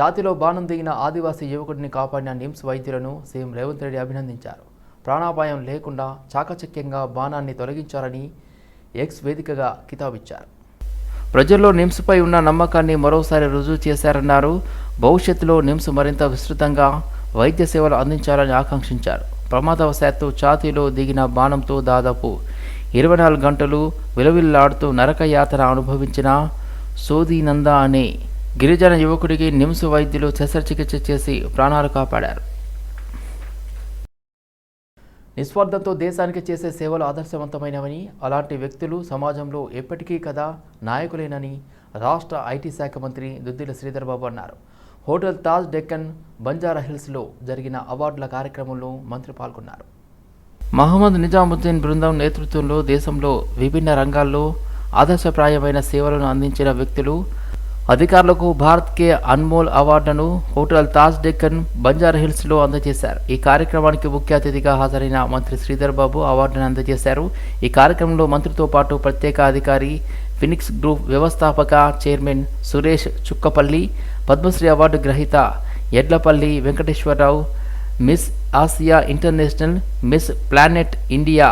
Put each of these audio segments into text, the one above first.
ఛాతీలో బాణం దిగిన ఆదివాసీ యువకుడిని కాపాడిన నిమ్స్ వైద్యులను సీఎం రేవంత్ రెడ్డి అభినందించారు. ప్రాణాపాయం లేకుండా చాకచక్యంగా బాణాన్ని తొలగించారని ఎక్స్ వేదికగా కితాబిచ్చారు. ప్రజల్లో నిమ్స్పై ఉన్న నమ్మకాన్ని మరోసారి రుజువు చేశారన్నారు. భవిష్యత్తులో నిమ్స్ మరింత విస్తృతంగా వైద్య సేవలు అందించాలని ఆకాంక్షించారు. ప్రమాదవశాత్తు ఛాతీలో దిగిన బాణంతో దాదాపు ఇరవై నాలుగు గంటలు విలవిల్లాడుతూ నరక యాతన అనుభవించిన సోదీనంద అనే గిరిజన యువకుడికి నిమ్స్ వైద్యులు శస్త్రచికిత్స చేసి ప్రాణాలు కాపాడారు. నిస్వార్థంతో దేశానికి చేసే సేవలు ఆదర్శవంతమైనవని అలాంటి వ్యక్తులు సమాజంలో ఎప్పటికీ కదా నాయకులేనని రాష్ట్ర ఐటీ శాఖ మంత్రి దుద్దిల శ్రీధర్ బాబు అన్నారు. హోటల్ తాజ్ డెక్కన్ బంజారా హిల్స్లో జరిగిన అవార్డుల కార్యక్రమంలో మంత్రి పాల్గొన్నారు. మహమ్మద్ నిజాముద్దీన్ బృందం నేతృత్వంలో దేశంలో విభిన్న రంగాల్లో ఆదర్శప్రాయమైన సేవలను అందించిన వ్యక్తులు అధికారులకు భారత్ కే అన్మోల్ అవార్డును హోటల్ తాజ్ డెక్కన్ బంజారా హిల్స్లో అందజేశారు. ఈ కార్యక్రమానికి ముఖ్య అతిథిగా హాజరైన మంత్రి శ్రీధర్ బాబు అవార్డును అందజేశారు. ఈ కార్యక్రమంలో మంత్రితో పాటు ప్రత్యేక అధికారి ఫినిక్స్ గ్రూప్ వ్యవస్థాపక చైర్మన్ సురేష్ చుక్కపల్లి పద్మశ్రీ అవార్డు గ్రహీత Edlapalli Venkateswararao Miss Asia International Miss Planet India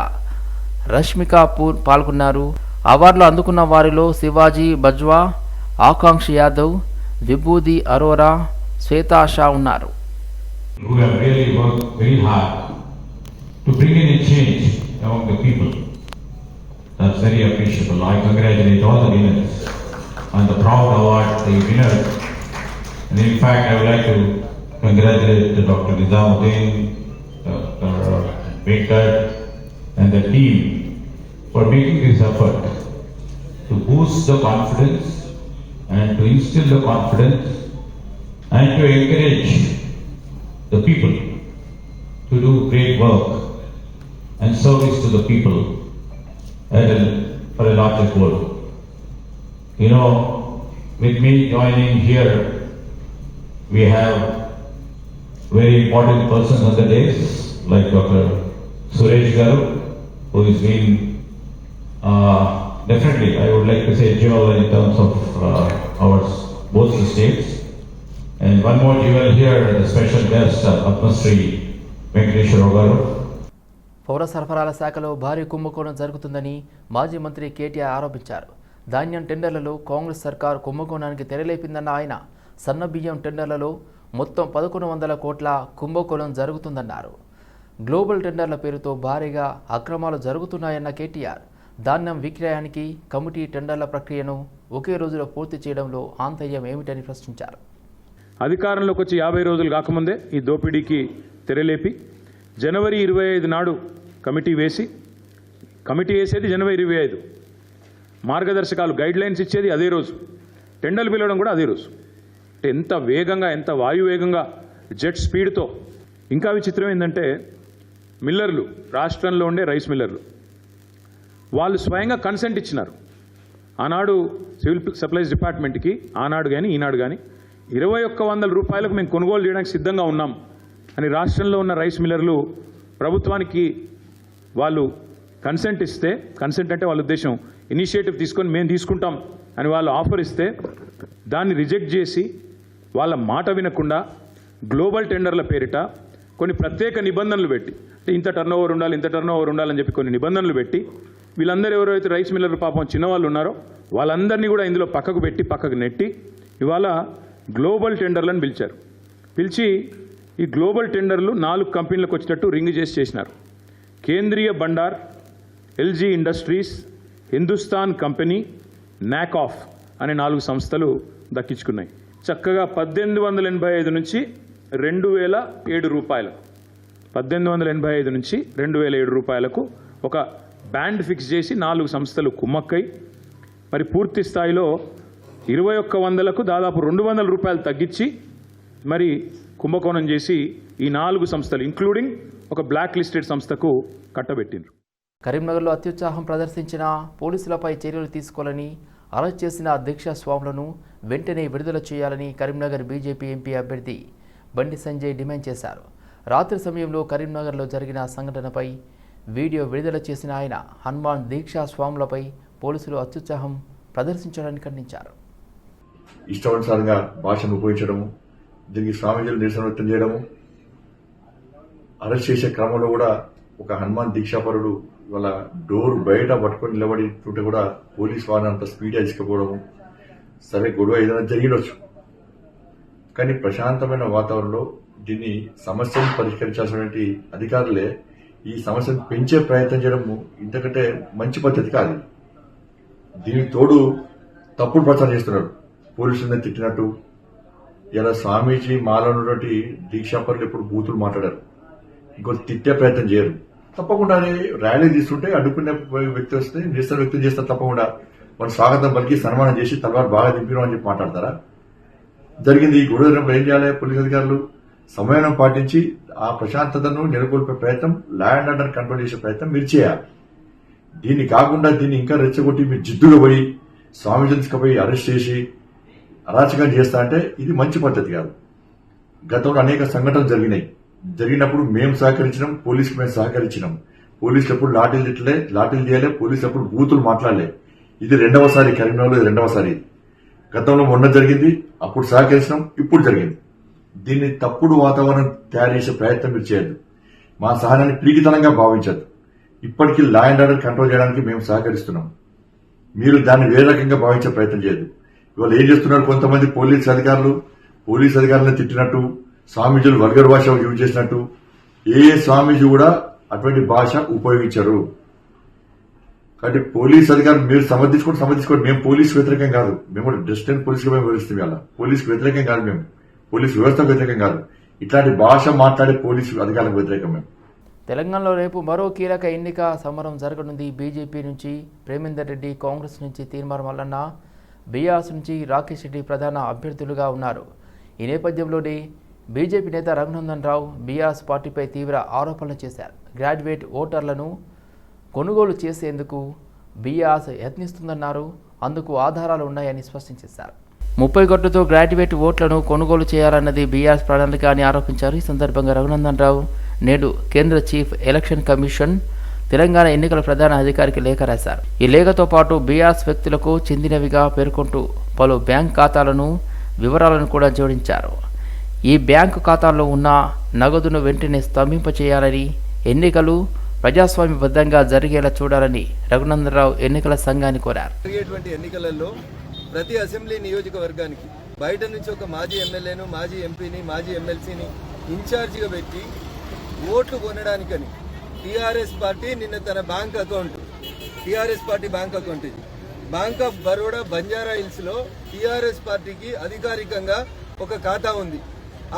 Rashmi Kapoor పాల్గొన్నారు. అవార్డులు అందుకున్న వారిలో శివాజీ బజ్వా ఆకాంక్ష యాదవ్ విభూది అరోరా శ్వేతా షా ఉన్నారు who have really worked very hard to bring in a change among the people. That's very appreciable. I congratulate all the winners on the proud award, the winners. And in fact, I would like to congratulate Dr. Nizamuddin, Dr. Baker, and the team for making this effort to boost the confidence and to instill the confidence and to encourage the people to do great work and service to the people at a, for a larger goal. You know, with me joining here, we have very important persons on the days, like Dr. Suresh Garu, who has been uh, definitely, I would like to say, jewel in terms of uh, our both the states. And one more jewel here, the special guest, uh, Atmasri Venkateshwar Garu. పౌర సరఫరాల శాఖలో భారీ కుంభకోణం జరుగుతుందని మాజీ మంత్రి కేటీఆర్ ఆరోపించారు ధాన్యం టెండర్లలో కాంగ్రెస్ సర్కార్ కుంభకోణానికి తెరలేపిందన్న ఆయన సన్న బియ్యం టెండర్లలో మొత్తం పదకొండు వందల కోట్ల కుంభకోణం జరుగుతుందన్నారు గ్లోబల్ టెండర్ల పేరుతో భారీగా అక్రమాలు జరుగుతున్నాయన్న కేటీఆర్ ధాన్యం విక్రయానికి కమిటీ టెండర్ల ప్రక్రియను ఒకే రోజులో పూర్తి చేయడంలో ఆంతర్యం ఏమిటని ప్రశ్నించారు. అధికారంలోకి వచ్చి యాభై రోజులు కాకముందే ఈ దోపిడీకి తెరలేపి జనవరి ఇరవై ఐదు నాడు కమిటీ వేసి కమిటీ వేసేది జనవరి ఇరవై ఐదు. మార్గదర్శకాలు గైడ్ లైన్స్ ఇచ్చేది అదే రోజు. టెండర్లు పిలవడం కూడా అదే రోజు. అంటే ఎంత వేగంగా ఎంత వాయువేగంగా జెట్ స్పీడ్తో. ఇంకా విచిత్రం ఏంటంటే మిల్లర్లు రాష్ట్రంలో ఉండే రైస్ మిల్లర్లు. వాళ్ళు స్వయంగా కన్సెంట్ ఇచ్చినారు. ఆనాడు సివిల్ సప్లైస్ డిపార్ట్మెంట్కి ఆనాడు కానీ ఈనాడు కానీ ఇరవై ఒక్క వందల రూపాయలకు మేము కొనుగోలు చేయడానికి సిద్ధంగా ఉన్నాం అని రాష్ట్రంలో ఉన్న రైస్ మిల్లర్లు ప్రభుత్వానికి వాళ్ళు కన్సెంట్ ఇస్తే కన్సెంట్ అంటే వాళ్ళ ఉద్దేశం ఇనిషియేటివ్ తీసుకొని మేము తీసుకుంటాం అని వాళ్ళు ఆఫర్ ఇస్తే దాన్ని రిజెక్ట్ చేసి వాళ్ళ మాట వినకుండా గ్లోబల్ టెండర్ల పేరిట కొన్ని ప్రత్యేక నిబంధనలు పెట్టి అంటే ఇంత టర్న్ ఓవర్ ఉండాలి ఇంత టర్న్ ఓవర్ ఉండాలని చెప్పి కొన్ని నిబంధనలు పెట్టి వీళ్ళందరూ ఎవరైతే రైస్ మిల్లర్ పాపం చిన్నవాళ్ళు ఉన్నారో వాళ్ళందరినీ కూడా ఇందులో పక్కకు పెట్టి పక్కకు నెట్టి ఇవాళ గ్లోబల్ టెండర్లను పిలిచారు. పిలిచి ఈ గ్లోబల్ టెండర్లు నాలుగు కంపెనీలకు వచ్చేటట్టు రింగ్ చేసి చేసినారు. Kendriya Bhandar LG industries Hindustan company నాకాఫ్ అనే నాలుగు సంస్థలు దక్కించుకున్నాయి. చక్కగా పద్దెనిమిది వందల ఎనభై ఐదు నుంచి రెండు వేల ఏడు రూపాయలకు పద్దెనిమిది వందల ఎనభై ఐదు నుంచి రెండు వేల ఏడు రూపాయలకు ఒక బ్యాండ్ ఫిక్స్ చేసి నాలుగు సంస్థలు కుమ్మక్కై మరి పూర్తి స్థాయిలో ఇరవై ఒక్క వందలకు దాదాపు రెండు వందల రూపాయలు తగ్గించి మరి కుంభకోణం చేసి ఈ నాలుగు సంస్థలు ఇంక్లూడింగ్ ఒక బ్లాక్ లిస్టెడ్ సంస్థకు కట్టబెట్టిండ్రు. కరీంనగర్లో అత్యుత్సాహం ప్రదర్శించిన పోలీసులపై చర్యలు తీసుకోవాలని అరెస్ట్ చేసిన దీక్షా స్వాములను వెంటనే విడుదల చేయాలని కరీంనగర్ బీజేపీ ఎంపీ అభ్యర్థి బండి సంజయ్ డిమాండ్ చేశారు. రాత్రి సమయంలో కరీంనగర్లో జరిగిన సంఘటనపై వీడియో విడుదల చేసిన ఆయన హనుమాన్ దీక్షా స్వాములపై పోలీసులు అత్యుత్సాహం ప్రదర్శించడానికి ఖండించారు. ఇష్టానుసారంగా భాషను ఉపయోగించడము దీనికి స్వామీజీలు నిరసన వ్యక్తం చేయడము అరెస్ట్ చేసే క్రమంలో కూడా ఒక హనుమాన్ దీక్షాపరుడు వాళ్ళ డోర్ బయట పట్టుకొని నిలబడి ఉంటే కూడా పోలీస్ వారిని అంత స్పీడ్గా తీసుకుపోవడము సరే గొడవ ఏదైనా జరిగినొచ్చు. కానీ ప్రశాంతమైన వాతావరణంలో దీన్ని సమస్యను పరిష్కరించాల్సినటువంటి అధికారులే ఈ సమస్యను పెంచే ప్రయత్నం చేయడం ఇంతకంటే మంచి పద్ధతి కాదు. దీనికి తోడు తప్పుడు ప్రచారం చేస్తున్నారు. పోలీసులను తిట్టినట్టు ఇలా స్వామీజీ మాలో ఉన్నటువంటి దీక్షాపరులు ఎప్పుడు బూతులు మాట్లాడారు. ఇంకోటి తిట్టే ప్రయత్నం చేయరు. తప్పకుండా అది ర్యాలీ తీసుకుంటే అడ్డుకునే వ్యక్తి వస్తే నిరసన వ్యక్తం చేస్తారు తప్పకుండా మన స్వాగతం పలికి సన్మానం చేసి తలవారు బాగా దింపినాం అని చెప్పి మాట్లాడతారా? జరిగింది ఈ గొడవ ఏం చేయాలి? పోలీస్ అధికారులు సమయం పాటించి ఆ ప్రశాంతతను నెలకొల్పే ప్రయత్నం ల్యాండ్ ఆర్డర్ కంట్రోల్ చేసే ప్రయత్నం మీరు చేయాలి. దీన్ని కాకుండా దీన్ని ఇంకా రెచ్చగొట్టి మీరు జిద్దుగా పోయి స్వామిజన్స్కి పోయి అరెస్ట్ చేసి అరాచకం చేస్తా అంటే ఇది మంచి పద్ధతి కాదు. గతంలో అనేక సంఘటనలు జరిగినాయి. జరిగినప్పుడు మేము సహకరించినాం పోలీసుకు మేము సహకరించినాం. పోలీసులు ఎప్పుడు లాఠీలు తిట్టలే లాఠీలు చేయలే పోలీసులు ఎప్పుడు బూతులు మాట్లాడలే. ఇది రెండవసారి కరీంనగర్లో ఇది రెండవసారి. గతంలో మొన్న జరిగింది అప్పుడు సహకరించినాం ఇప్పుడు జరిగింది. దీన్ని తప్పుడు వాతావరణం తయారు చేసే ప్రయత్నం మీరు చేయొద్దు. మా సహనాన్ని పీకితనంగా భావించద్దు. ఇప్పటికీ లా అండ్ ఆర్డర్ కంట్రోల్ చేయడానికి మేము సహకరిస్తున్నాం. మీరు దాన్ని వేరే రకంగా భావించే ప్రయత్నం చేయదు ఇవాళ ఏం చేస్తున్నారు కొంతమంది పోలీస్ అధికారులు? పోలీస్ అధికారులను తిట్టినట్టు స్వామీజీలు వర్గర్ భాష యూజ్ చేసినట్టు ఏ స్వామీజీ కూడా అటువంటి భాష ఉపయోగించరు. కాబట్టి పోలీస్ అధికారులు మీరు సమర్థించుకోండి సమర్థించుకోండి. మేము పోలీస్ వ్యతిరేకం కాదు. మేము కూడా డిస్టెంట్ పోలీసుగా మేము వివరిస్తాం ఇలా పోలీస్ వ్యతిరేకం కాదు మేము. పోలీసు వ్యవస్థకు వ్యతిరేకం కాదు. ఇట్లాంటి భాష మాట్లాడే పోలీసు అధికారులకు వ్యతిరేకం మేము. తెలంగాణలో రేపు మరో కీలక ఎన్నిక సమరం జరగనుంది. బీజేపీ నుంచి ప్రేమేందర్ రెడ్డి కాంగ్రెస్ నుంచి తీర్మార్ మల్లన్న బీఆర్ఎస్ నుంచి రాకేష్ రెడ్డి ప్రధాన అభ్యర్థులుగా ఉన్నారు. ఈ నేపథ్యంలోనే బీజేపీ నేత రఘునందన్ రావు బీఆర్ఎస్ పార్టీపై తీవ్ర ఆరోపణలు చేశారు. గ్రాడ్యుయేట్ ఓటర్లను కొనుగోలు చేసేందుకు బీఆర్ఎస్ యత్నిస్తుందన్నారు. అందుకు ఆధారాలు ఉన్నాయని స్పష్టం చేశారు. ముప్పై కోట్లతో గ్రాడ్యుయేట్ ఓట్లను కొనుగోలు చేయాలన్నది బీఆర్ఎస్ ప్రణాళిక అని ఆరోపించారు. ఈ సందర్భంగా రఘునందన్ రావు నేడు కేంద్ర చీఫ్ ఎలక్షన్ కమిషన్ తెలంగాణ ఎన్నికల ప్రధాన అధికారికి లేఖ రాశారు. ఈ లేఖతో పాటు బీఆర్ఎస్ వ్యక్తులకు చెందినవిగా పేర్కొంటూ పలు బ్యాంక్ ఖాతాలను వివరాలను కూడా జోడించారు. ఈ బ్యాంకు ఖాతాల్లో ఉన్న నగదును వెంటనే స్తంభింపచేయాలని ఎన్నికలు ప్రజాస్వామ్యబద్ధంగా జరిగేలా చూడాలని రఘునందరావు ఎన్నికల సంఘాన్ని కోరారు. ఎన్నికలలో ప్రతి అసెంబ్లీ నియోజకవర్గానికి బయట నుంచి ఒక మాజీ ఎమ్మెల్యేను మాజీ ఎంపీని మాజీ ఎమ్మెల్సీని ఇన్ఛార్జిగా పెట్టి ఓట్లు కొనడానికని టీఆర్ఎస్ పార్టీ నిన్న తన bank account TRS party bank account ఇది. బ్యాంక్ ఆఫ్ బరోడా బంజారా హిల్స్లో టీఆర్ఎస్ పార్టీకి అధికారికంగా ఒక ఖాతా ఉంది.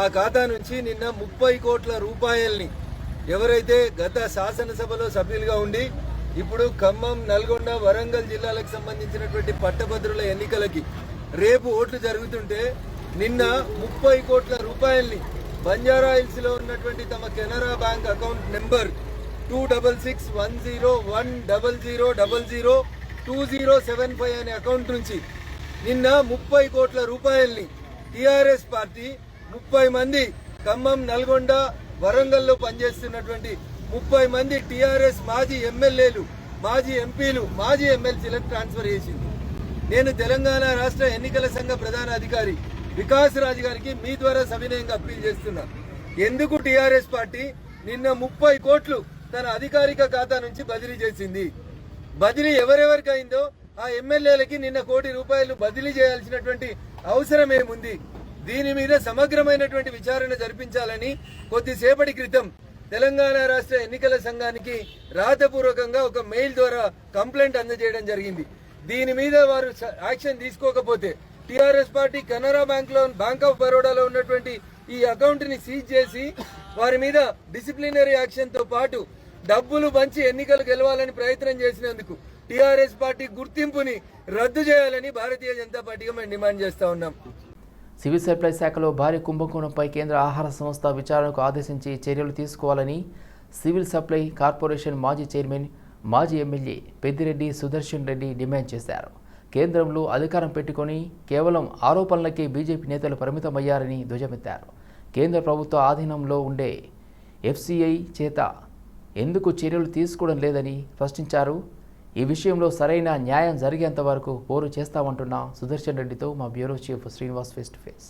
ఆ ఖాతా నుంచి నిన్న ముప్పై కోట్ల రూపాయల్ని ఎవరైతే గత శాసనసభలో సభ్యులుగా ఉండి ఇప్పుడు ఖమ్మం నల్గొండ వరంగల్ జిల్లాలకు సంబంధించినటువంటి పట్టభద్రుల ఎన్నికలకి రేపు ఓట్లు జరుగుతుంటే నిన్న ముప్పై కోట్ల రూపాయల్ని బంజారా హిల్స్లో ఉన్నటువంటి తమ Canara bank account number two double six one zero one double zero double zero two zero seven five అనే అకౌంట్ నుంచి నిన్న ముప్పై కోట్ల రూపాయల్ని టిఆర్ఎస్ పార్టీ ముప్పై మంది ఖమ్మం నల్గొండ వరంగల్లో పనిచేస్తున్నటువంటి ముప్పై మంది టిఆర్ఎస్ మాజీ ఎమ్మెల్యేలు మాజీ ఎంపీలు మాజీ ఎమ్మెల్సీలకు ట్రాన్స్ఫర్ చేసింది. నేను తెలంగాణ రాష్ట్ర ఎన్నికల సంఘ ప్రధాన అధికారి వికాస్ రాజు గారికి మీ ద్వారా సవినయంగా అప్పీల్ చేస్తున్నా. ఎందుకు టీఆర్ఎస్ పార్టీ నిన్న ముప్పై కోట్లు తన అధికారిక ఖాతా నుంచి బదిలీ చేసింది? బదిలీ ఎవరెవరికి అయిందో ఆ ఎమ్మెల్యేలకి నిన్న కోటి రూపాయలు బదిలీ చేయాల్సినటువంటి అవసరం ఏముంది? దీని మీద సమగ్రమైనటువంటి విచారణ జరిపించాలని కొద్దిసేపటి క్రితం తెలంగాణ రాష్ట్ర ఎన్నికల సంఘానికి రాతపూర్వకంగా ఒక మెయిల్ ద్వారా కంప్లైంట్ అందజేయడం జరిగింది. దీని మీద వారు యాక్షన్ తీసుకోకపోతే టిఆర్ఎస్ పార్టీ కెనరా బ్యాంక్లో బ్యాంక్ ఆఫ్ బరోడాలో ఉన్నటువంటి ఈ అకౌంట్ని సీజ్ చేసి వారి మీద డిసిప్లినరీ యాక్షన్తో పాటు డబ్బులు పంచి ఎన్నికలు గెలవాలని ప్రయత్నం చేసినందుకు టిఆర్ఎస్ పార్టీ గుర్తింపుని రద్దు చేయాలని భారతీయ జనతా పార్టీగా మేము డిమాండ్ చేస్తా ఉన్నాం. సివిల్ సప్లై శాఖలో భారీ కుంభకోణంపై కేంద్ర ఆహార సంస్థ విచారణకు ఆదేశించి చర్యలు తీసుకోవాలని సివిల్ సప్లై కార్పొరేషన్ మాజీ చైర్మన్ మాజీ ఎమ్మెల్యే పెద్దిరెడ్డి సుదర్శన్ రెడ్డి డిమాండ్ చేశారు. కేంద్రంలో అధికారం పెట్టుకొని కేవలం ఆరోపణలకే బీజేపీ నేతలు పరిమితమయ్యారని ధ్వజమెత్తారు. కేంద్ర ప్రభుత్వ ఆధీనంలో ఉండే ఎఫ్సిఐ చేత ఎందుకు చర్యలు తీసుకోవడం లేదని ప్రశ్నించారు. ఈ విషయంలో సరైన న్యాయం జరిగేంత వరకు పోరు చేస్తామంటున్న సుదర్శన్ రెడ్డితో మా bureau chief Srinivas face to face.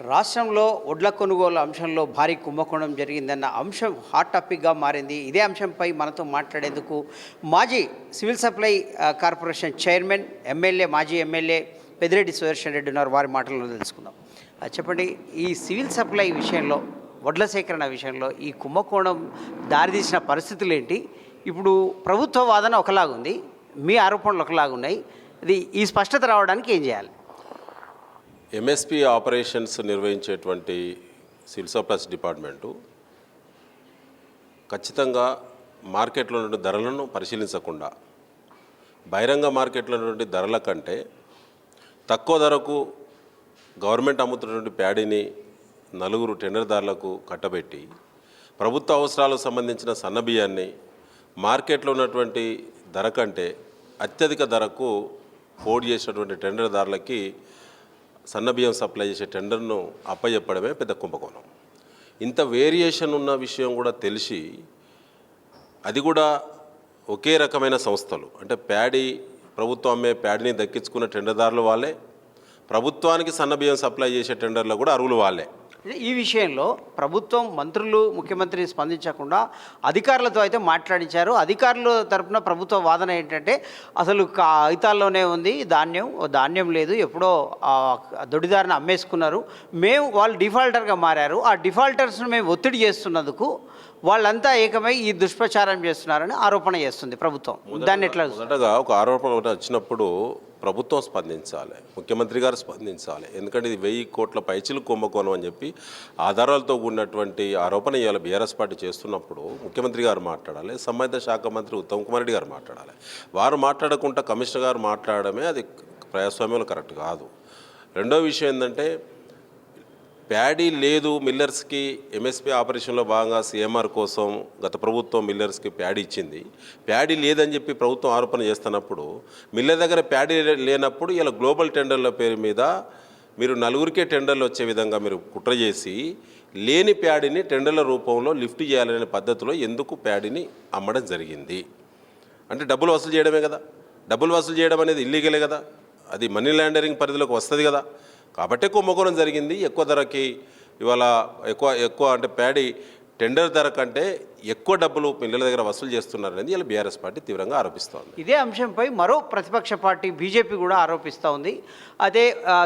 రాష్ట్రంలో ఒడ్ల కొనుగోలు అంశంలో భారీ కుంభకోణం జరిగిందన్న అంశం హాట్ టాపిక్గా మారింది. ఇదే అంశంపై మనతో మాట్లాడేందుకు మాజీ civil supply corporation chairman MLA మాజీ ఎమ్మెల్యే పెద్దిరెడ్డి సుదర్శన్ రెడ్డి ఉన్నారు. వారి మాటలను తెలుసుకుందాం. చెప్పండి ఈ సివిల్ సప్లై విషయంలో వడ్ల సేకరణ విషయంలో ఈ కుంభకోణం దారితీసిన పరిస్థితులు ఏంటి? ఇప్పుడు ప్రభుత్వ వాదన ఒకలాగుంది మీ ఆరోపణలు ఒకలాగున్నాయి. ఇది ఈ స్పష్టత రావడానికి ఏం చేయాలి? ఎంఎస్పి ఆపరేషన్స్ నిర్వహించేటువంటి సివిల్ సప్లైస్ డిపార్ట్మెంటు ఖచ్చితంగా మార్కెట్లో ఉన్నటువంటి ధరలను పరిశీలించకుండా బహిరంగ మార్కెట్లో ఉన్నటువంటి ధరల కంటే తక్కువ ధరకు గవర్నమెంట్ అమ్ముతున్నటువంటి ప్యాడీని నలుగురు టెండర్దారులకు కట్టబెట్టి ప్రభుత్వ అవసరాలకు సంబంధించిన సన్నబియ్యాన్ని మార్కెట్లో ఉన్నటువంటి ధర కంటే అత్యధిక ధరకు పోటీ చేసినటువంటి టెండర్దారులకి సన్నబియ్యం సప్లై చేసే టెండర్ను అప్పచెప్పడమే పెద్ద కుంభకోణం. ఇంత వేరియేషన్ ఉన్న విషయం కూడా తెలిసి అది కూడా ఒకే రకమైన సంస్థలు. అంటే ప్యాడీ ప్రభుత్వం అమ్మే ప్యాడీని దక్కించుకున్న టెండర్దారులు వాళ్ళే. ప్రభుత్వానికి సన్నబియ్యం సప్లై చేసే టెండర్లో కూడా అరువులు వాళ్ళే. ఈ విషయంలో ప్రభుత్వం మంత్రులు ముఖ్యమంత్రి స్పందించకుండా అధికారులతో అయితే మాట్లాడించారు. అధికారుల తరపున ప్రభుత్వ వాదన ఏంటంటే అసలు కాగితాల్లోనే ఉంది ధాన్యం ఓ ధాన్యం లేదు ఎప్పుడో ఆ దొడిదారిని అమ్మేసుకున్నారు. మేము వాళ్ళు డిఫాల్టర్గా మారారు. ఆ డిఫాల్టర్స్ను మేము ఒత్తిడి చేస్తున్నందుకు వాళ్ళంతా ఏకమై ఈ దుష్ప్రచారం చేస్తున్నారని ఆరోపణ చేస్తుంది ప్రభుత్వం. దాన్ని ఎట్లా ఒక ఆరోపణ వచ్చినప్పుడు ప్రభుత్వం స్పందించాలి ముఖ్యమంత్రి గారు స్పందించాలి. ఎందుకంటే ఇది వెయ్యి కోట్ల పైచిలు కుంభకోణం అని చెప్పి ఆధారాలతో కూడినటువంటి ఆరోపణ ఇవాళ బీఆర్ఎస్ పార్టీ చేస్తున్నప్పుడు ముఖ్యమంత్రి గారు మాట్లాడాలి సంబంధిత శాఖ మంత్రి ఉత్తమ్ కుమార్ రెడ్డి గారు మాట్లాడాలి. వారు మాట్లాడకుండా కమిషనర్ గారు మాట్లాడడమే అది ప్రజాస్వామ్యంలో కరెక్ట్ కాదు. రెండో విషయం ఏంటంటే ప్యాడీ లేదు మిల్లర్స్కి ఎంఎస్పీ ఆపరేషన్లో భాగంగా సీఎంఆర్ కోసం గత ప్రభుత్వం మిల్లర్స్కి ప్యాడీ ఇచ్చింది. ప్యాడీ లేదని చెప్పి ప్రభుత్వం ఆరోపణ చేస్తున్నప్పుడు మిల్లర్ దగ్గర ప్యాడీ లేనప్పుడు ఇలా గ్లోబల్ టెండర్ల పేరు మీద మీరు నలుగురికే టెండర్లు వచ్చే విధంగా మీరు కుట్ర చేసి లేని ప్యాడీని టెండర్ల రూపంలో లిఫ్ట్ చేయాలనే పద్ధతిలో ఎందుకు ప్యాడీని అమ్మడం జరిగింది? అంటే డబ్బులు వసూలు చేయడమే కదా. డబ్బులు వసూలు చేయడం అనేది ఇల్లీగలే కదా. అది మనీ లాండరింగ్ పరిధిలోకి వస్తుంది కదా. కాబట్టే కుంభకోణం జరిగింది. ఎక్కువ ధరకి ఇవాళ ఎక్కువ ఎక్కువ అంటే ప్యాడీ టెండర్ ధర కంటే ఎక్కువ డబ్బులు పిల్లల దగ్గర వసూలు చేస్తున్నారనేది ఇలా బీఆర్ఎస్ పార్టీ తీవ్రంగా ఆరోపిస్తోంది. ఇదే అంశంపై మరో ప్రతిపక్ష పార్టీ బీజేపీ కూడా ఆరోపిస్తూ ఉంది అదే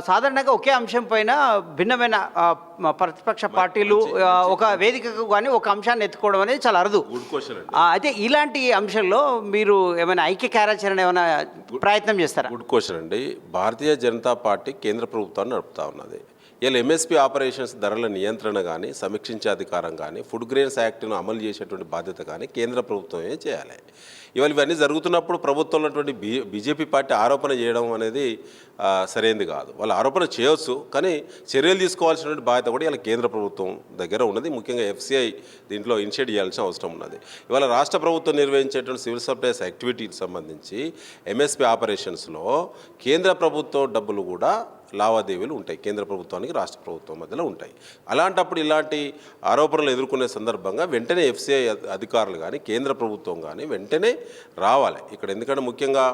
సాధారణంగా ఒకే అంశం పైన భిన్నమైన ప్రతిపక్ష పార్టీలు ఒక వేదికకు కానీ ఒక అంశాన్ని ఎత్తుకోవడం అనేది చాలా అరుదు. అయితే ఇలాంటి అంశంలో మీరు ఏమైనా ఐక్య కార్యాచరణ ఏమైనా ప్రయత్నం చేస్తారా? గుడ్ క్వశ్చన్ అండి. భారతీయ జనతా పార్టీ కేంద్ర ప్రభుత్వాన్ని నడుపుతా ఉన్నది. ఇలా ఎంఎస్పీ ఆపరేషన్స్ ధరల నియంత్రణ కానీ సమీక్షించే అధికారం కానీ ఫుడ్ గ్రెయిన్స్ యాక్ట్ను అమలు చేసేటువంటి బాధ్యత కానీ కేంద్ర ప్రభుత్వమే చేయాలి. ఇవాళ ఇవన్నీ జరుగుతున్నప్పుడు ప్రభుత్వంలో ఉన్నటువంటి బి బీజేపీ పార్టీ ఆరోపణ చేయడం అనేది సరైనది కాదు. వాళ్ళు ఆరోపణ చేయవచ్చు కానీ చర్యలు తీసుకోవాల్సినటువంటి బాధ్యత కూడా ఇలా కేంద్ర ప్రభుత్వం దగ్గర ఉన్నది. ముఖ్యంగా ఎఫ్సిఐ దీంట్లో ఇనిషియేట్ చేయాల్సిన అవసరం ఉన్నది. ఇవాళ రాష్ట్ర ప్రభుత్వం నిర్వహించేటువంటి సివిల్ సప్లైస్ యాక్టివిటీకి సంబంధించి ఎంఎస్పి ఆపరేషన్స్లో కేంద్ర ప్రభుత్వం డబ్బులు కూడా లావాదేవీలు ఉంటాయి. కేంద్ర ప్రభుత్వానికి రాష్ట్ర ప్రభుత్వం మధ్యలో ఉంటాయి. అలాంటప్పుడు ఇలాంటి ఆరోపణలు ఎదుర్కొనే సందర్భంగా వెంటనే ఎఫ్సిఐ అధికారులు కానీ కేంద్ర ప్రభుత్వం కానీ వెంటనే రావాలి. ఇక్కడ ఎందుకంటే ముఖ్యంగా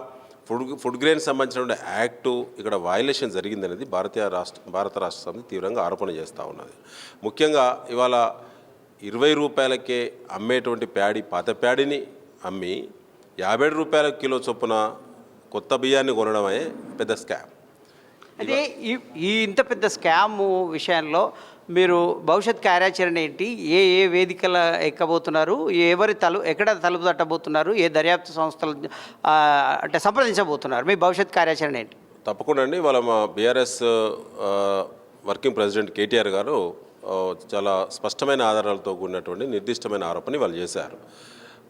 ఫుడ్ ఫుడ్ గ్రెయిన్ సంబంధించిన యాక్టు ఇక్కడ వయలేషన్ జరిగిందనేది భారతీయ రాష్ట్ర భారత రాష్ట్ర సమితి తీవ్రంగా ఆరోపణ చేస్తూ ఉన్నది. ముఖ్యంగా ఇవాళ ఇరవై రూపాయలకే అమ్మేటువంటి ప్యాడీ పాత ప్యాడీని అమ్మి యాభై రూపాయల కిలో చొప్పున కొత్త బియ్యాన్ని కొనడమే పెద్ద స్కామ్ అదే ఈ ఇంత పెద్ద స్కామ్ విషయంలో మీరు భవిష్యత్ కార్యాచరణ ఏంటి? ఏ ఏ వేదికల ఎక్కబోతున్నారు? ఎవరి తలు ఎక్కడ తలుపు తట్టబోతున్నారు? ఏ దర్యాప్తు సంస్థలు అంటే సంప్రదించబోతున్నారు? మీ భవిష్యత్ కార్యాచరణ ఏంటి? తప్పకుండా అండి. వాళ్ళ మా బీఆర్ఎస్ వర్కింగ్ ప్రెసిడెంట్ కేటీఆర్ గారు చాలా స్పష్టమైన ఆధారాలతో కూడినటువంటి నిర్దిష్టమైన ఆరోపణ వాళ్ళు చేశారు.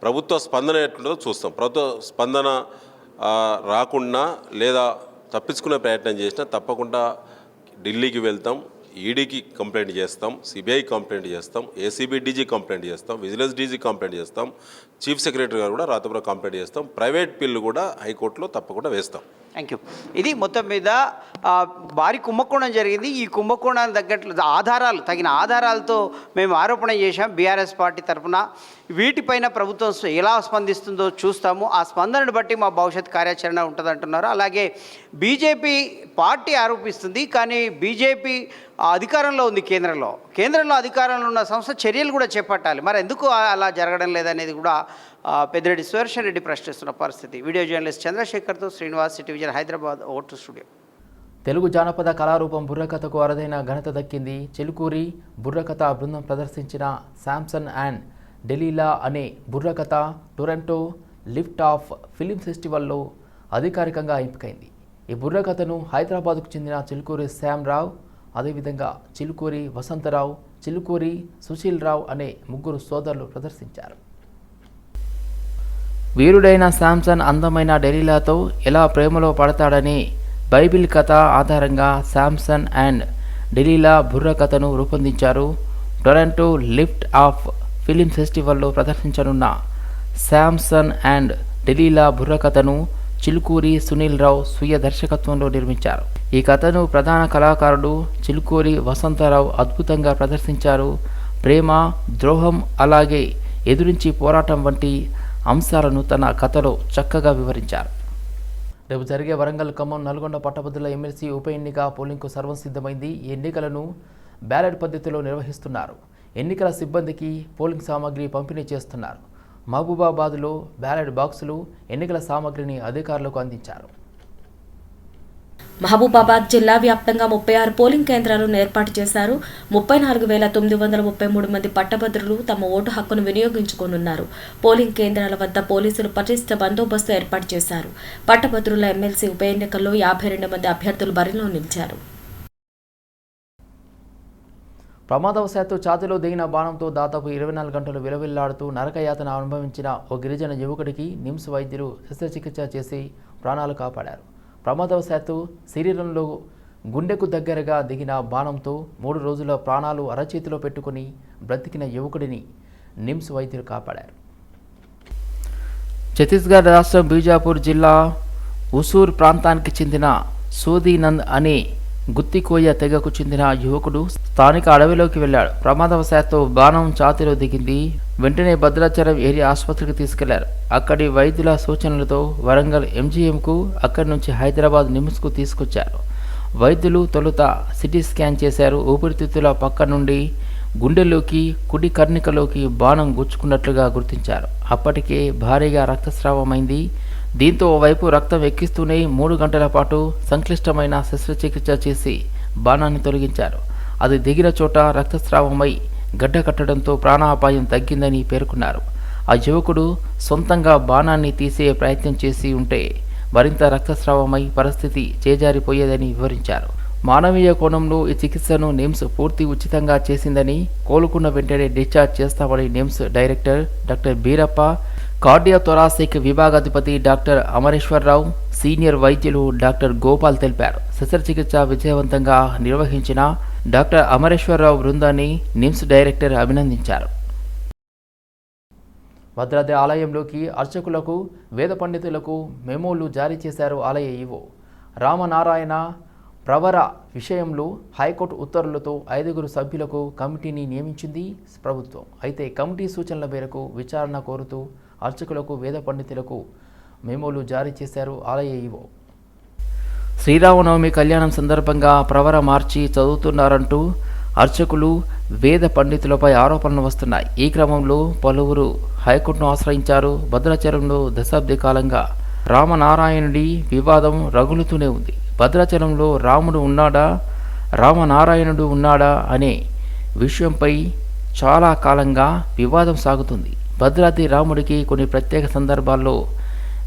ప్రభుత్వ స్పందన ఎట్లుంటుందో చూస్తాం. ప్రభుత్వ స్పందన రాకుండా లేదా తప్పించుకునే ప్రయత్నం చేసినా తప్పకుండా ఢిల్లీకి వెళ్తాం. ఈడీకి కంప్లైంట్ చేస్తాం సిబిఐ కంప్లైంట్ చేస్తాం ఏసీబీ డీజీ కంప్లైంట్ చేస్తాం విజిలెన్స్ డీజీ కంప్లైంట్ చేస్తాం చీఫ్ సెక్రటరీ గారు కూడా రాతపుర కంప్లైంట్ చేస్తాం ప్రైవేట్ బిల్లు కూడా హైకోర్టులో తప్పకుండా వేస్తాం. థ్యాంక్ యూ ఇది మొత్తం మీద భారీ కుంభకోణం జరిగింది. ఈ కుంభకోణానికి తగ్గట్లు ఆధారాలు తగిన ఆధారాలతో మేము ఆరోపణ చేశాం బీఆర్ఎస్ పార్టీ తరఫున. వీటిపైన ప్రభుత్వం ఎలా స్పందిస్తుందో చూస్తాము. ఆ స్పందనను బట్టి మా భవిష్యత్ కార్యాచరణ ఉంటుందంటున్నారు. అలాగే బీజేపీ పార్టీ ఆరోపిస్తుంది కానీ బీజేపీ అధికారంలో ఉంది కేంద్రంలో. కేంద్రంలో అధికారంలో ఉన్న సంస్థ చర్యలు కూడా చేపట్టాలి. మరి ఎందుకు అలా జరగడం లేదనేది కూడా పెద్దిరెడ్డి సుదర్శన్ రెడ్డి ప్రశ్నిస్తున్న పరిస్థితి. వీడియో జర్నలిస్ట్ చంద్రశేఖర్తో శ్రీనివాస్ సిటీ విజయన్ హైదరాబాద్ ఓటు స్టూడియో. తెలుగు జానపద కళారూపం బుర్రకథకు అరుదైన ఘనత దక్కింది చిలుకూరి బుర్రకథ బృందం ప్రదర్శించిన శాంసన్ అండ్ డెలీలా అనే బుర్రకథ టొరంటో లిఫ్ట్ ఆఫ్ ఫిలిం ఫెస్టివల్లో అధికారికంగా ఎంపికైంది. ఈ బుర్రకథను హైదరాబాద్కు చెందిన చిలుకూరి శ్యామ్రావు అదేవిధంగా చిలుకూరి వసంతరావు చిలుకూరి సుశీల్ రావు అనే ముగ్గురు సోదరులు ప్రదర్శించారు. వీరుడైన శాంసన్ అందమైన డెలీలాతో ఎలా ప్రేమలో పడతాడని బైబిల్ కథ ఆధారంగా శాంసన్ అండ్ డెలీలా బుర్ర కథను రూపొందించారు. టొరంటో లిఫ్ట్ ఆఫ్ ఫిలిం ఫెస్టివల్లో ప్రదర్శించనున్న శాంసన్ అండ్ డెలీలా బుర్ర కథను చిలుకూరి సునీల్ రావు స్వీయ దర్శకత్వంలో నిర్మించారు. ఈ కథను ప్రధాన కళాకారుడు చిలుకూరి వసంతరావు అద్భుతంగా ప్రదర్శించారు. ప్రేమ ద్రోహం అలాగే ఎదురించి పోరాటం వంటి అంశాలను తన కథలో చక్కగా వివరించారు. రేపు జరిగే వరంగల్ ఖమ్మం నల్గొండ పట్టభద్రుల ఎమ్మెల్సీ ఉప ఎన్నిక పోలింగ్కు సర్వం సిద్ధమైంది. ఈ ఎన్నికలను బ్యాలెట్ పద్ధతిలో నిర్వహిస్తున్నారు. ఎన్నికల సిబ్బందికి పోలింగ్ సామాగ్రి పంపిణీ చేస్తున్నారు. మహబూబాబాద్లో బ్యాలెట్ బాక్సులు ఎన్నికల సామాగ్రిని అధికారులకు అందించారు. మహబూబాబాద్ జిల్లా వ్యాప్తంగా ముప్పై ఆరు పోలింగ్ కేంద్రాలను ఏర్పాటు చేశారు. ముప్పై నాలుగు వేల తొమ్మిది వందల ముప్పై మూడు మంది పట్టభద్రులు తమ ఓటు హక్కును వినియోగించుకోనున్నారు. పోలింగ్ కేంద్రాల వద్ద పోలీసులు పటిష్ట బందోబస్తు ఏర్పాటు చేశారు. పట్టభద్రుల ఎమ్మెల్సీ ఉప ఎన్నికల్లో యాభై రెండు మంది అభ్యర్థులు బరిలో నిలిచారు. ప్రమాదవశాత్తు ఛాతిలో దిగిన బాణంతో దాదాపు ఇరవై నాలుగు గంటలు విలవిల్లాడుతూ నరకయాతన అనుభవించిన ఓ గిరిజన యువకుడికి నిమ్స్ వైద్యులు శస్త్రచికిత్స చేసి ప్రాణాలు కాపాడారు. ప్రమాదవశాత్తు శరీరంలో గుండెకు దగ్గరగా దిగిన బాణంతో మూడు రోజుల ప్రాణాలు అరచేతిలో పెట్టుకుని బ్రతికిన యువకుడిని నిమ్స్ వైద్యులు కాపాడారు. ఛత్తీస్గఢ్ రాష్ట్రం బీజాపూర్ జిల్లా ఉసూర్ ప్రాంతానికి చెందిన సోదీనంద్ అనే గుత్తికోయ తెగకు చెందిన యువకుడు స్థానిక అడవిలోకి వెళ్ళాడు. ప్రమాదవశాత్తు బాణం చాతిలో దిగింది వెంటనే భద్రాచలం ఏరియా ఆసుపత్రికి తీసుకెళ్ళారు. అక్కడి వైద్యుల సూచనలతో వరంగల్ ఎంజీఎంకు అక్కడి నుంచి హైదరాబాద్ నిమ్స్కు తీసుకొచ్చారు. వైద్యులు తొలుత సిటీ స్కాన్ చేశారు. ఊపిరితిత్తుల పక్క నుండి గుండెలోకి కుడి కర్ణికలోకి బాణం గుచ్చుకున్నట్లుగా గుర్తించారు. అప్పటికే భారీగా రక్తస్రావమైంది. దీంతో ఓవైపు రక్తం ఎక్కిస్తూనే మూడు గంటల పాటు సంక్లిష్టమైన శస్త్రచికిత్స చేసి బాణాన్ని తొలగించారు. అది దిగిన చోట రక్తస్రావమై గడ్డ కట్టడంతో ప్రాణాపాయం తగ్గిందని పేర్కొన్నారు. ఆ యువకుడు సొంతంగా బాణాన్ని తీసే ప్రయత్నం చేసి ఉంటే మరింత రక్తస్రావమై పరిస్థితి చేజారిపోయేదని వివరించారు. మానవీయ కోణంలో ఈ చికిత్సను నిమ్స్ పూర్తి ఉచితంగా చేసిందని కోలుకున్న వెంటనే డిశ్చార్జ్ చేస్తామని NIMS director doctor Beerappa cardiothoracic విభాగాధిపతి doctor Amareswararao senior వైద్యులు డాక్టర్ గోపాల్ తెలిపారు. శస్త్రచికిత్స విజయవంతంగా నిర్వహించిన డాక్టర్ అమరేశ్వరరావు బృందాన్ని నిమ్స్ డైరెక్టర్ అభినందించారు. భద్రాద్రి ఆలయంలోకి అర్చకులకు వేద పండితులకు మెమోలు జారీ చేశారు ఆలయ ఈవో. రామనారాయణ ప్రవర విషయంలో హైకోర్టు ఉత్తర్వులతో ఐదుగురు సభ్యులకు కమిటీని నియమించింది ప్రభుత్వం. అయితే కమిటీ సూచనల మేరకు విచారణ కోరుతూ అర్చకులకు వేద పండితులకు మెమోలు జారీ చేశారు ఆలయ ఈవో. శ్రీరామనవమి కళ్యాణం సందర్భంగా ప్రవర మార్చి చదువుతున్నారంటూ అర్చకులు వేద పండితులపై ఆరోపణలు వస్తున్నాయి. ఈ క్రమంలో పలువురు హైకోర్టును ఆశ్రయించారు. భద్రాచలంలో దశాబ్ది కాలంగా రామనారాయణుడి వివాదం రగులుతూనే ఉంది. భద్రాచలంలో రాముడు ఉన్నాడా? రామనారాయణుడు ఉన్నాడా? అనే విషయంపై చాలా కాలంగా వివాదం సాగుతుంది. భద్రాద్రి రాముడికి కొన్ని ప్రత్యేక సందర్భాల్లో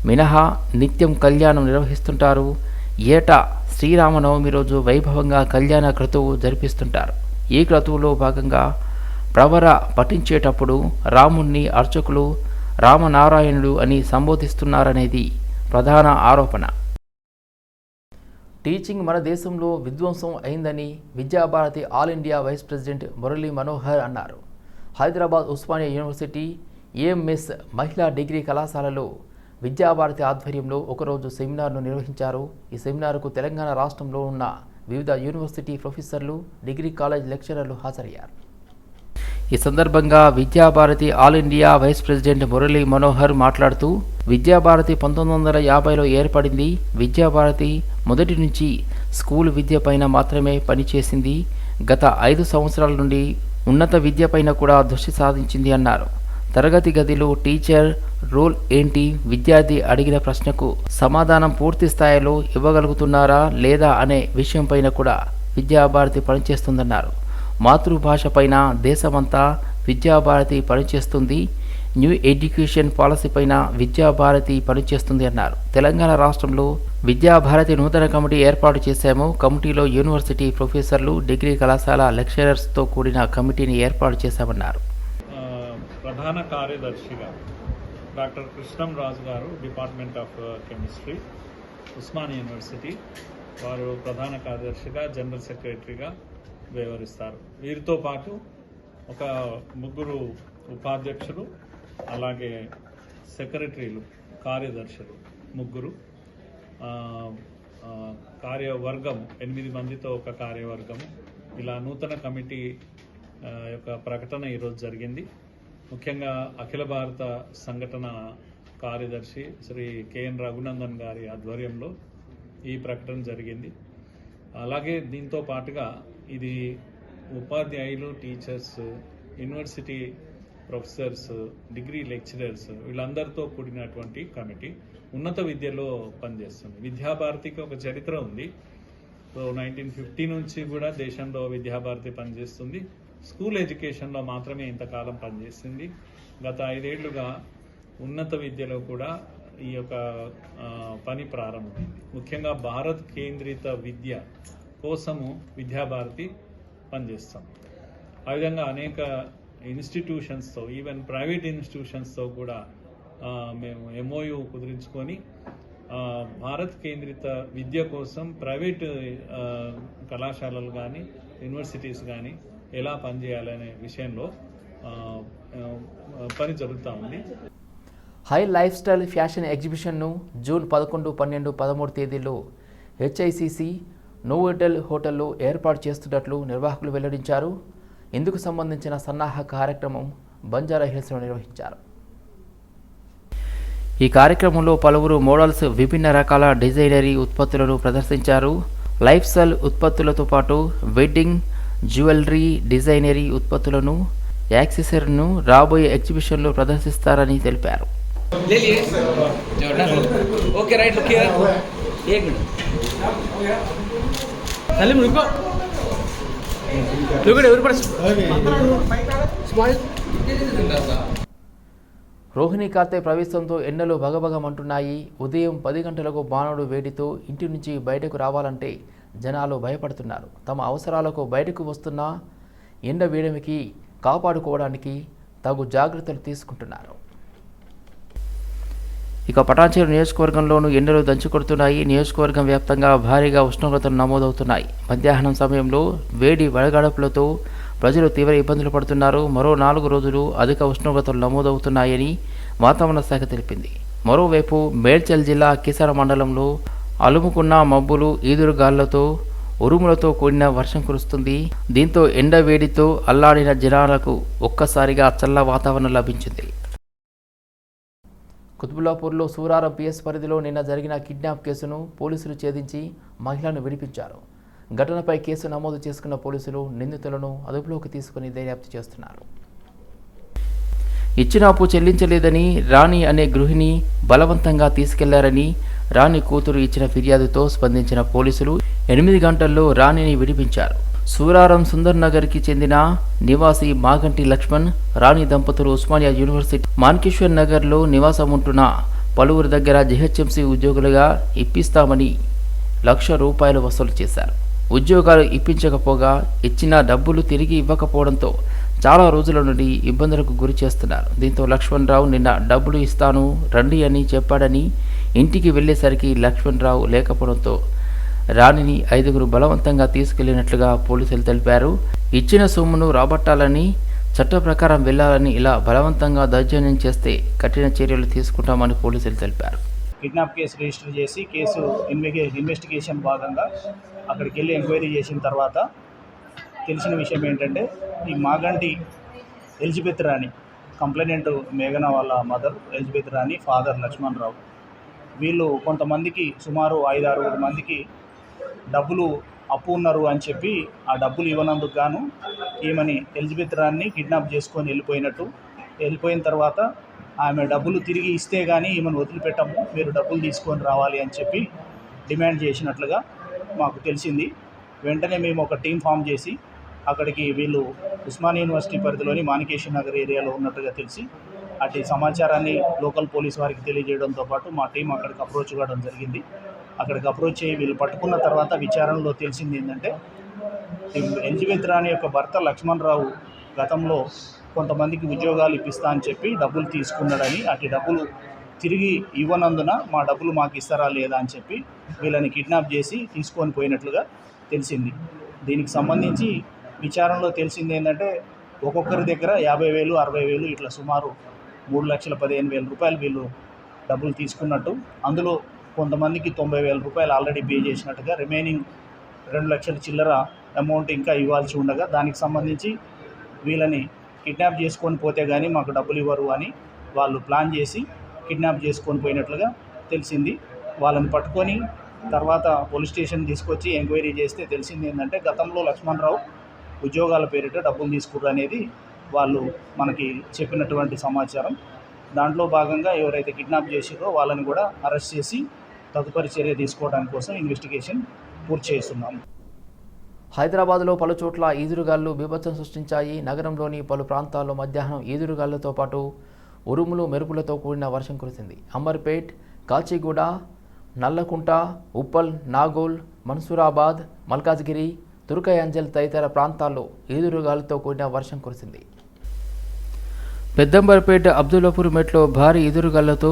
మినహా నిత్యం కళ్యాణం నిర్వహిస్తుంటారు. ఏటా శ్రీరామనవమి రోజు వైభవంగా కళ్యాణ క్రతువు జరిపిస్తుంటారు. ఈ క్రతువులో భాగంగా ప్రవర పఠించేటప్పుడు రాముణ్ణి అర్చకులు రామనారాయణుడు అని సంబోధిస్తున్నారనేది ప్రధాన ఆరోపణ. టీచింగ్ మన దేశంలో విధ్వంసం అయిందని Vidya Bharati all India vice president Murali Manohar అన్నారు. హైదరాబాద్ ఉస్మానియా యూనివర్సిటీ ఏఎంఎస్ మహిళా డిగ్రీ కళాశాలలో విద్యాభారతి ఆధ్వర్యంలో ఒకరోజు సెమినార్ను నిర్వహించారు. ఈ సెమినార్కు తెలంగాణ రాష్ట్రంలో ఉన్న వివిధ యూనివర్సిటీ ప్రొఫెసర్లు డిగ్రీ కాలేజ్ లెక్చరర్లు హాజరయ్యారు. ఈ సందర్భంగా Vidyabharati all India vice president Murali Manohar మాట్లాడుతూ విద్యాభారతి పంతొమ్మిది వందల యాభైలో ఏర్పడింది. విద్యాభారతి మొదటి నుంచి స్కూల్ విద్య పైన మాత్రమే పనిచేసింది. గత ఐదు సంవత్సరాల నుండి ఉన్నత విద్యపైన కూడా దృష్టి సాధించింది అన్నారు. తరగతి గదిలో టీచర్ రోల్ ఏంటి? విద్యార్థి అడిగిన ప్రశ్నకు సమాధానం పూర్తి స్థాయిలో ఇవ్వగలుగుతున్నారా లేదా అనే విషయంపైన కూడా విద్యాభారతి పనిచేస్తుందన్నారు. మాతృభాష పైన దేశమంతా విద్యాభారతి పనిచేస్తుంది. న్యూ ఎడ్యుకేషన్ పాలసీ పైన విద్యాభారతి పనిచేస్తుంది అన్నారు. తెలంగాణ రాష్ట్రంలో విద్యాభారతి నూతన కమిటీ ఏర్పాటు చేశాము. కమిటీలో యూనివర్సిటీ ప్రొఫెసర్లు డిగ్రీ కళాశాల లెక్చరర్స్తో కూడిన కమిటీని ఏర్పాటు చేశామన్నారు. ప్రధాన కార్యదర్శిగా డాక్టర్ కృష్ణం రాజు గారు department of uh, chemistry Osman university వారు ప్రధాన కార్యదర్శిగా జనరల్ సెక్రటరీగా వ్యవహరిస్తారు. వీరితో పాటు ఒక ముగ్గురు ఉపాధ్యక్షులు అలాగే సెక్రటరీలు కార్యదర్శులు ముగ్గురు. కార్యవర్గం ఎనిమిది మందితో ఒక కార్యవర్గము ఇలా నూతన కమిటీ యొక్క ప్రకటన ఈరోజు జరిగింది. ముఖ్యంగా అఖిల భారత సంఘటన కార్యదర్శి శ్రీ కెఎన్ రఘునందన్ గారి ఆధ్వర్యంలో ఈ ప్రకటన జరిగింది. అలాగే దీంతో పాటుగా ఇది ఉపాధ్యాయులు teachers university professors degree lecturers వీళ్ళందరితో కూడినటువంటి కమిటీ ఉన్నత విద్యలో పనిచేస్తుంది. విద్యాభారతికి ఒక చరిత్ర ఉంది. సో నైన్టీన్ ఫిఫ్టీ నుంచి కూడా దేశంలో విద్యాభారతి పనిచేస్తుంది. స్కూల్ ఎడ్యుకేషన్లో మాత్రమే ఇంతకాలం పనిచేసింది. గత ఐదేళ్ళుగా ఉన్నత విద్యలో కూడా ఈ యొక్క పని ప్రారంభం ముఖ్యంగా భారత్ కేంద్రిత విద్య కోసము విద్యాభారతి పనిచేస్తాం. ఆ విధంగా అనేక ఇన్స్టిట్యూషన్స్తో ఈవెన్ ప్రైవేట్ ఇన్స్టిట్యూషన్స్తో కూడా మేము ఎంఓయు కుదిరించుకొని భారత్ కేంద్రిత విద్య కోసం ప్రైవేట్ కళాశాలలు కానీ యూనివర్సిటీస్ కానీ ఎలా పనిచేయాలనే విషయంలో పని జరుగుతూ ఉంది. హై లైఫ్ స్టైల్ ఫ్యాషన్ ఎగ్జిబిషన్ను జూన్ పదకొండు పన్నెండు పదమూడు తేదీల్లో హెచ్ఐసిసి నోవోటెల్ హోటల్లో ఏర్పాటు చేస్తున్నట్లు నిర్వాహకులు వెల్లడించారు. ఇందుకు సంబంధించిన సన్నాహ కార్యక్రమం బంజారా హిల్స్లో నిర్వహించారు. ఈ కార్యక్రమంలో పలువురు మోడల్స్ విభిన్న రకాల డిజైనరీ ఉత్పత్తులను ప్రదర్శించారు. లైఫ్ స్టైల్ ఉత్పత్తులతో పాటు వెడ్డింగ్ జ్యువెలరీ డిజైనరీ ఉత్పత్తులను యాక్సెసరీను రాబోయే ఎగ్జిబిషన్లో ప్రదర్శిస్తారని తెలిపారు. రోహిణి కార్తె ప్రవేశంతో ఎండలు భగభగమంటున్నాయి. ఉదయం పది గంటలకు బాణుడు వేడితో ఇంటి నుంచి బయటకు రావాలంటే జనాలు భయపడుతున్నారు. తమ అవసరాలకు బయటకు వస్తున్నా ఎండ వేడిమికి కాపాడుకోవడానికి తగు జాగ్రత్తలు తీసుకుంటున్నారు. ఇక పటాన్చేరు నియోజకవర్గంలోనూ ఎండలు దంచుకొడుతున్నాయి. నియోజకవర్గం వ్యాప్తంగా భారీగా ఉష్ణోగ్రతలు నమోదవుతున్నాయి. మధ్యాహ్నం సమయంలో వేడి వడగడపులతో ప్రజలు తీవ్ర ఇబ్బందులు పడుతున్నారు. మరో నాలుగు రోజులు అధిక ఉష్ణోగ్రతలు నమోదవుతున్నాయని వాతావరణ శాఖ తెలిపింది. మరోవైపు మేడ్చల్ జిల్లా కిసర మండలంలో అలుముకున్న మబ్బులు ఈదురుగాళ్ళతో ఉరుములతో కూడిన వర్షం కురుస్తుంది. దీంతో ఎండ వేడితో అల్లాడిన జనాలకు ఒక్కసారిగా చల్ల వాతావరణం లభించింది. కుతుబుల్లాపూర్లో సూరారం పిఎస్ పరిధిలో నిన్న జరిగిన కిడ్నాప్ కేసును పోలీసులు ఛేదించి మహిళను విడిపించారు. ఘటనపై కేసు నమోదు చేసుకున్న పోలీసులు నిందితులను అదుపులోకి తీసుకుని దర్యాప్తు చేస్తున్నారు. ఇచ్చిన అప్పు చెల్లించలేదని రాణి అనే గృహిణి బలవంతంగా తీసుకెళ్ళారని రాణి కూతురు ఇచ్చిన ఫిర్యాదుతో స్పందించిన పోలీసులు ఎనిమిది గంటల్లో రాణిని విడిపించారు. సూరారం సుందర్ నగర్కి చెందిన నివాసి మాగంటి లక్ష్మణ్ రాణి దంపతులు ఉస్మానియా యూనివర్సిటీ మాన్కేశ్వర్ నగర్లో నివాసం ఉంటున్న పలువురి దగ్గర జిహెచ్ఎంసీ ఉద్యోగులుగా ఇప్పిస్తామని లక్ష రూపాయలు వసూలు చేశారు. ఉద్యోగాలు ఇప్పించకపోగా ఇచ్చిన డబ్బులు తిరిగి ఇవ్వకపోవడంతో చాలా రోజుల నుండి ఇబ్బందులకు గురి చేస్తున్నారు. దీంతో లక్ష్మణ్ రావు నిన్న డబ్బులు ఇస్తాను రండి అని చెప్పాడని ఇంటికి వెళ్ళేసరికి లక్ష్మణరావు లేకపోవడంతో రాణిని ఐదుగురు బలవంతంగా తీసుకెళ్ళినట్లుగా పోలీసులు తెలిపారు. ఇచ్చిన సొమ్మును రాబట్టాలని చట్ట ప్రకారం వెళ్ళాలని ఇలా బలవంతంగా దౌర్జన్యం చేస్తే కఠిన చర్యలు తీసుకుంటామని పోలీసులు తెలిపారు. కిడ్నాప్ కేసు రిజిస్టర్ చేసి కేసు ఇన్వెస్టిగేషన్ భాగంగా అక్కడికి వెళ్ళి ఎంక్వైరీ చేసిన తర్వాత తెలిసిన విషయం ఏంటంటే ఈ మాగంటి ఎలిజబెత్ రాణి కంప్లైనెంట్ మేఘన వాళ్ళ mother Elizabeth Rani father Lakshmanarao వీళ్ళు కొంతమందికి సుమారు ఐదు ఆరుగురు మందికి డబ్బులు అప్పు ఉన్నారు అని చెప్పి ఆ డబ్బులు ఇవ్వనందుకు గాను ఈమెని ఎలిజబెత్ రాన్ని కిడ్నాప్ చేసుకొని వెళ్ళిపోయినట్టు. వెళ్ళిపోయిన తర్వాత ఆమె డబ్బులు తిరిగి ఇస్తే కానీ ఈమెను వదిలిపెట్టము మీరు డబ్బులు తీసుకొని రావాలి అని చెప్పి డిమాండ్ చేసినట్లుగా మాకు తెలిసింది. వెంటనే మేము ఒక టీం ఫామ్ చేసి అక్కడికి వీళ్ళు ఉస్మాన్ యూనివర్సిటీ పరిధిలోని మాణికేశ్వర నగర్ ఏరియాలో ఉన్నట్టుగా తెలిసి అటు సమాచారాన్ని లోకల్ పోలీస్ వారికి తెలియజేయడంతో పాటు మా టీం అక్కడికి అప్రోచ్ కావడం జరిగింది. అక్కడికి అప్రోచ్ అయ్యి వీళ్ళు పట్టుకున్న తర్వాత విచారణలో తెలిసింది ఏంటంటే ఈ ఎలిజబెత్ రాణి యొక్క భర్త లక్ష్మణ్ రావు గతంలో కొంతమందికి ఉద్యోగాలు ఇప్పిస్తా అని చెప్పి డబ్బులు తీసుకున్నాడని అటు డబ్బులు తిరిగి ఇవ్వనందున మా డబ్బులు మాకు ఇస్తారా లేదా అని చెప్పి వీళ్ళని కిడ్నాప్ చేసి తీసుకొని పోయినట్లుగా తెలిసింది. దీనికి సంబంధించి విచారణలో తెలిసింది ఏంటంటే ఒక్కొక్కరి దగ్గర యాభై వేలు అరవై వేలు ఇట్లా సుమారు మూడు లక్షల పదిహేను వేల రూపాయలు వీళ్ళు డబ్బులు తీసుకున్నట్టు. అందులో కొంతమందికి తొంభై వేల రూపాయలు ఆల్రెడీ పే చేసినట్టుగా రిమైనింగ్ రెండు లక్షల చిల్లర అమౌంట్ ఇంకా ఇవ్వాల్సి ఉండగా దానికి సంబంధించి వీళ్ళని కిడ్నాప్ చేసుకొని పోతే కానీ మాకు డబ్బులు ఇవ్వరు అని వాళ్ళు ప్లాన్ చేసి కిడ్నాప్ చేసుకొని పోయినట్లుగా తెలిసింది. వాళ్ళని పట్టుకొని తర్వాత పోలీస్ స్టేషన్ తీసుకొచ్చి ఎంక్వైరీ చేస్తే తెలిసింది ఏంటంటే గతంలో లక్ష్మణరావు ఉద్యోగాల పేరిట డబ్బులు తీసుకుర్రు అనేది వాళ్ళు మనకి చెప్పినటువంటి సమాచారం. దాంట్లో భాగంగా ఎవరైతే కిడ్నాప్ చేసిరో వాళ్ళని కూడా అరెస్ట్ చేసి తదుపరి చర్య తీసుకోవడానికి కోసం ఇన్వెస్టిగేషన్ పూర్తి చేస్తున్నాం హైదరాబాద్లో పలు చోట్ల ఈదురుగాళ్ళు బీభత్సం సృష్టించాయి. నగరంలోని పలు ప్రాంతాల్లో మధ్యాహ్నం ఈదురుగాళ్ళతో పాటు ఉరుములు మెరుపులతో కూడిన వర్షం కురిసింది. అమర్పేట్ కాచిగూడ నల్లకుంట ఉప్పల్ నాగోల్ మన్సూరాబాద్ మల్కాజ్గిరి తుర్కయాంజల్ తదితర ప్రాంతాల్లో ఈదురుగాలతో కూడిన వర్షం కురిసింది. పెద్దంబర్పేట అబ్దుల్లాపూర్ మెట్లో భారీ ఎదురుగాళ్ళతో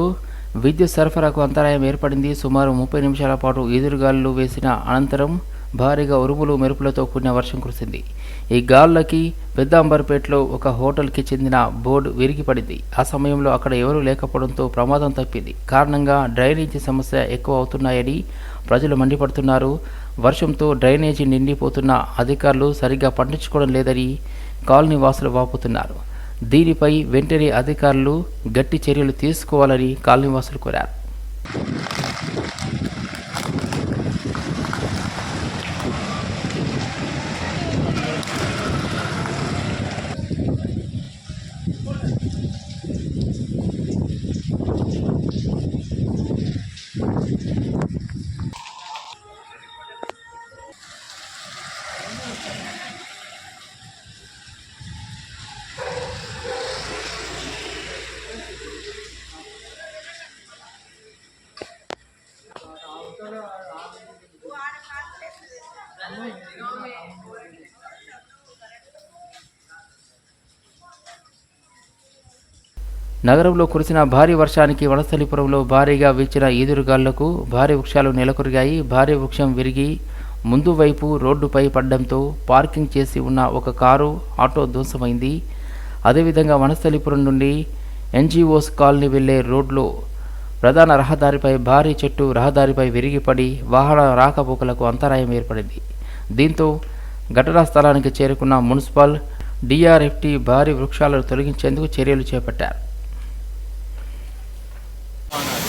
విద్యుత్ సరఫరాకు అంతరాయం ఏర్పడింది. సుమారు ముప్పై నిమిషాల పాటు ఎదురుగాలు వేసిన అనంతరం భారీగా ఉరుములు మెరుపులతో కూడిన వర్షం కురిసింది. ఈ గాల్లకి పెద్దాంబర్పేటలో ఒక హోటల్కి చెందిన బోర్డు విరిగిపడింది. ఆ సమయంలో అక్కడ ఎవరూ లేకపోవడంతో ప్రమాదం తప్పింది. కారణంగా డ్రైనేజీ సమస్య ఎక్కువ అవుతున్నాయని ప్రజలు మండిపడుతున్నారు. వర్షంతో డ్రైనేజీ నిండిపోతున్న అధికారులు సరిగ్గా పట్టించుకోవడం లేదని కాలనీ వాసులు వాపుతున్నారు. దీనిపై వెంటనే అధికారులు గట్టి చర్యలు తీసుకోవాలని కాలనీవాసులు కోరారు. నగరంలో కురిసిన భారీ వర్షానికి వనస్థలిపురంలో భారీగా వీచిన ఈదురుగాళ్ళకు భారీ వృక్షాలు నెలకొరిగాయి. భారీ వృక్షం విరిగి ముందు వైపు రోడ్డుపై పడడంతో పార్కింగ్ చేసి ఉన్న ఒక కారు ఆటో ధ్వంసమైంది. అదేవిధంగా వనస్థలిపురం నుండి ఎన్జిఓస్ కాలనీ వెళ్ళే రోడ్లో ప్రధాన రహదారిపై భారీ చెట్టు రహదారిపై విరిగిపడి వాహన రాకపోకలకు అంతరాయం ఏర్పడింది. దీంతో ఘటనా స్థలానికి చేరుకున్న మున్సిపల్ డిఆర్ఎఫ్టీ భారీ వృక్షాలను తొలగించేందుకు చర్యలు చేపట్టారు. on us.